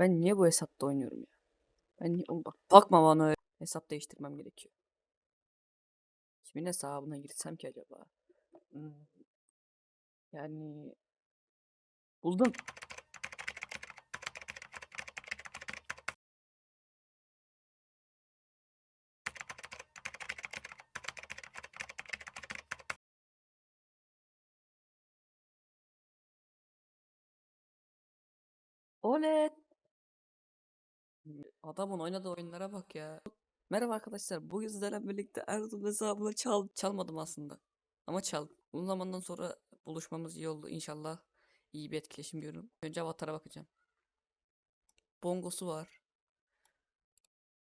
Ben niye bu hesapta oynuyorum ya? Ben niye... Bak bakma bana öyle. Hesap değiştirmem gerekiyor. Kimin hesabına girsem ki acaba? Hmm. Yani... Buldum. Oley! Adamın oynadığı oyunlara bak ya. Merhaba arkadaşlar. Bugün sizlerle birlikte Erdoğan hesabını çal çalmadım aslında. Ama çaldım. Uzun zamandan sonra buluşmamız iyi oldu. İnşallah iyi bir etkileşim görürüm. Önce avatara bakacağım. Bongosu var.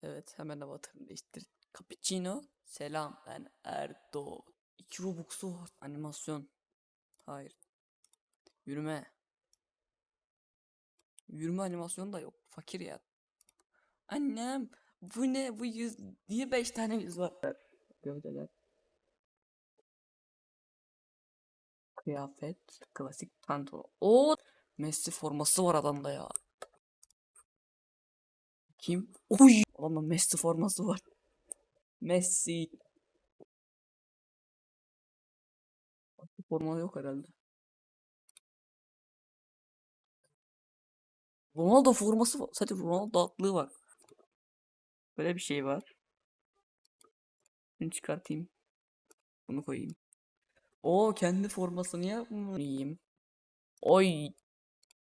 Evet hemen avatarını değiştir. Cappuccino. Selam ben Erdo. İki Robux'u var. Animasyon. Hayır. Yürüme. Yürüme animasyonu da yok. Fakir ya. Annem bu ne bu yüz niye beş tane yüz var? Gövdeler. Kıyafet. Klasik pantolon. O Messi forması var adamda ya. Kim? Oy! Adamda Messi forması var. Messi. Forma yok herhalde. Ronaldo forması var. Sadece Ronaldo atlığı var. Böyle bir şey var. Bunu çıkartayım. Bunu koyayım. O kendi formasını yapmayayım. Oy.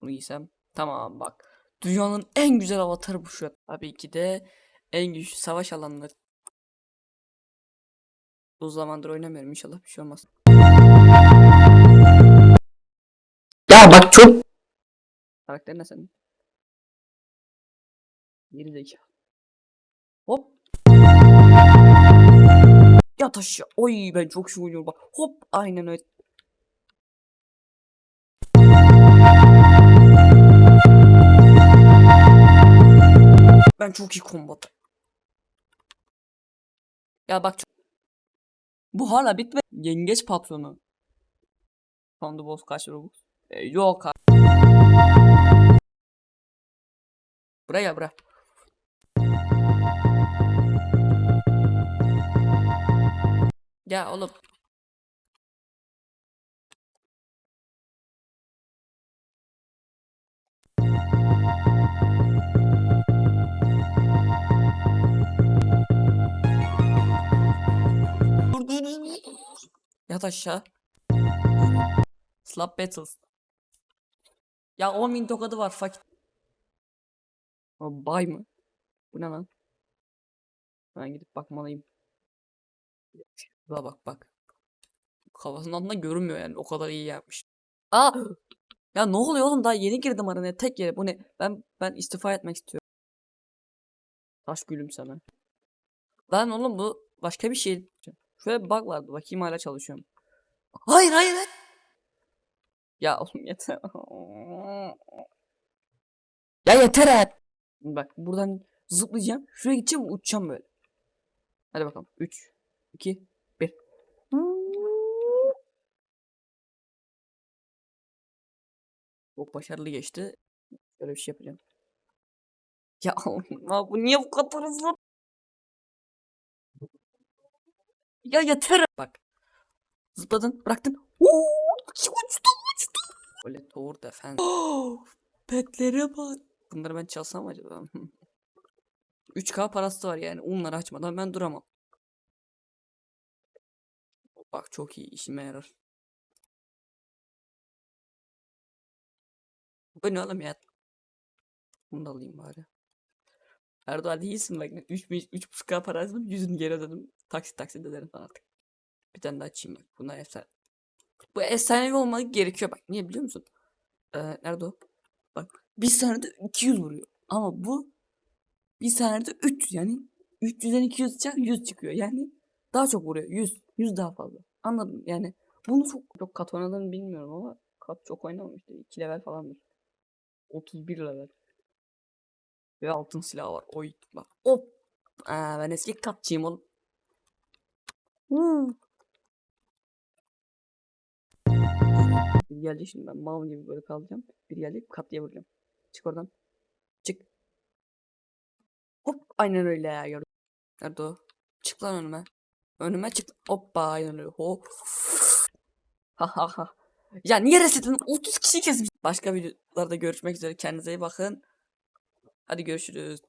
Bunu giysem. Tamam bak. Dünyanın en güzel avatarı bu şu an. Tabii ki de en güçlü savaş alanları. Bu zamandır oynamıyorum. İnşallah bir şey olmaz. Ya bak çok. Karakter ne senin? Geri zekalı. Yat aşağı. Oy ben çok şey oynuyorum bak. Hop aynen öyle. Ben çok iyi kombat. Ya bak çok... Bu hala bitme. Yengeç patronu. The boss kaç robux? E, yok abi. Buraya bırak. Ya oğlum. Yat aşağı. Slap battles. Ya 10 bin tokadı var fakir. O bay mı? Bu ne lan? Ben gidip bakmalıyım. Buna bak bak. Kafasının altında görünmüyor yani. O kadar iyi yapmış. Aa! Ya ne oluyor oğlum? Daha yeni girdim aranaya. Tek yere. Bu ne? Ben ben istifa etmek istiyorum. Taş gülümseme. Lan oğlum bu başka bir şey. Şöyle bir bug vardı. Bakayım hala çalışıyorum. Hayır hayır hayır. Ya oğlum yeter. Ya yeter hep. Bak buradan zıplayacağım. Şuraya gideceğim uçacağım böyle. Hadi bakalım. 3, 2, Çok başarılı geçti. Böyle bir şey yapacağım. Ya bu niye bu kadar hızlı? Ya yeter. Bak. Zıpladın, bıraktın. Oo, uçtu, uçtu. Böyle tower defense. Petlere bak. Bunları ben çalsam acaba? 3K parası var yani. Onları açmadan ben duramam. Bak çok iyi işime yarar. Bu ne oğlum ya? Bunu da alayım bari. Erdoğan iyisin bak. 3 3.5K parası yüzünü geri ödedim. Taksit taksit ederim falan artık. Bir tane daha açayım bak. Bunlar efsane. Bu efsanevi olmak gerekiyor bak. Niye biliyor musun? Ee, nerede o? Bak. Bir saniyede 200 vuruyor. Ama bu bir saniyede 300 yani 300'den 200 çıkacak 100 çıkıyor. Yani daha çok vuruyor. 100. 100 daha fazla. Anladım yani. Bunu çok çok kat oynadığını bilmiyorum ama kat çok oynamamıştı. 2 level falandır. 31 level. Ve altın silahı var. Oy bak. Hop. Aa, ben eski katçıyım oğlum. Bir gelecek şimdi ben mal gibi böyle kalacağım. Bir gelecek kat diye vuracağım. Çık oradan. Çık. Hop aynen öyle ya. Nerede o? Çık lan önüme. Önüme çık. Hoppa aynen öyle. Hop. Ha ha ha. Ya niye resetledin? 30 kişi kesmiş. Başka videolarda görüşmek üzere. Kendinize iyi bakın. Hadi görüşürüz.